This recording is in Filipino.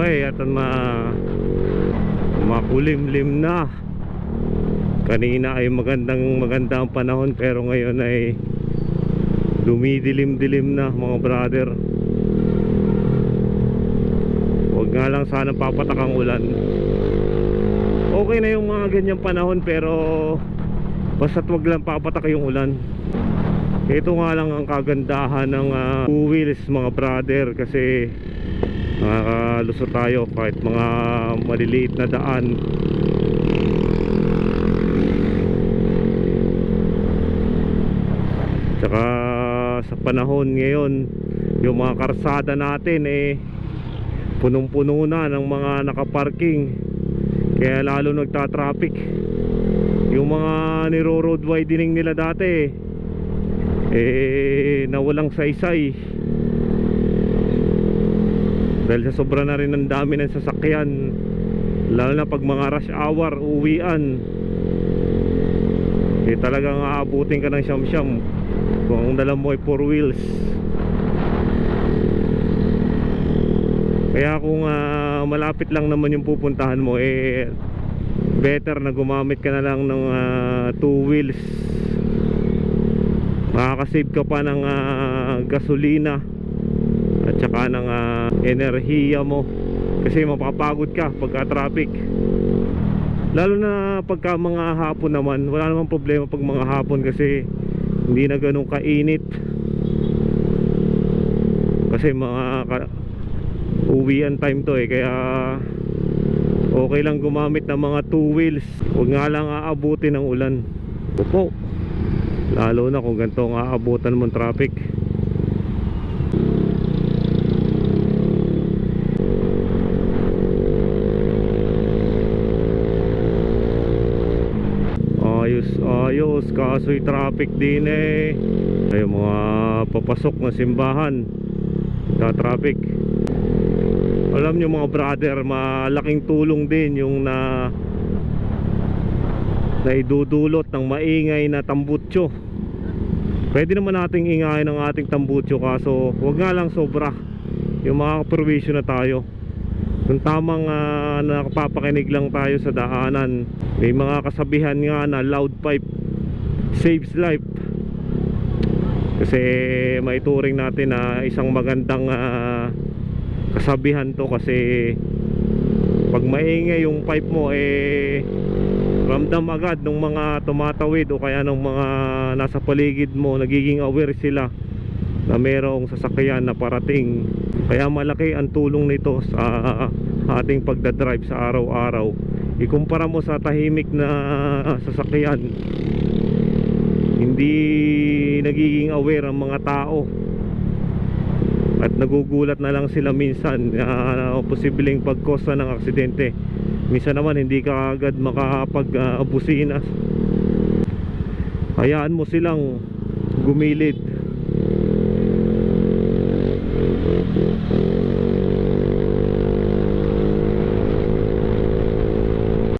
Okay, at ma makulimlim na. Kanina ay magandang maganda ang panahon pero ngayon ay dumidilim-dilim na mga brother. Huwag nga lang sana papatak ang ulan. Okay na yung mga ganyang panahon pero basta't wag lang papatak yung ulan. Ito nga lang ang kagandahan ng ah, two wheels mga brother kasi nakakalusot tayo kahit mga maliliit na daan. Tsaka sa panahon ngayon yung mga karsada natin eh punong-puno na ng mga nakaparking. Kaya lalo nagta-traffic. Yung mga niro-road widening nila dati eh nawalang saysay dahil sa sobra na rin ang dami ng sasakyan lalo na pag mga rush hour uwian. Eh talagang aabutin ka ng siyam-siyam kung ang dala mo ay four wheels. Kaya kung ah, malapit lang naman yung pupuntahan mo eh better na gumamit ka na lang ng ah, two wheels. Makakasave ka pa ng ah, gasolina at saka ng ah, enerhiya mo. Kasi mapapagod ka pagka traffic. Lalo na pagka mga hapon naman. Wala namang problema pag mga hapon kasi hindi na ganun kainit. Kasi mga ka- uwian time to eh. Kaya okay lang gumamit ng mga two wheels. Huwag nga lang aabutin ng ulan. Opo. Lalo na kung ganito ang aabutan mong traffic ayos kaso'y traffic din eh. Ay mga papasok na simbahan. Na traffic alam nyo mga brother malaking tulong din yung na na idudulot ng maingay na tambutso. Pwede naman nating ingayin ng ating tambutso kaso wag nga lang sobra. Yung mga provision na tayo. Kung tamang ah, nakapapakinig lang tayo sa daanan may mga kasabihan nga na loud pipe saves life. Kasi maituring natin na isang magandang ah, kasabihan to kasi pag maingay yung pipe mo eh ramdam agad ng mga tumatawid o kaya ng mga nasa paligid mo nagiging aware sila na merong sasakyan na parating. Kaya malaki ang tulong nito sa ating pagdadrive sa araw-araw. Ikumpara mo sa tahimik na sasakyan hindi nagiging aware ang mga tao. At nagugulat na lang sila minsan na posibleng pagkosa ng aksidente. Minsan naman hindi ka agad makapag-abusina. Hayaan mo silang gumilid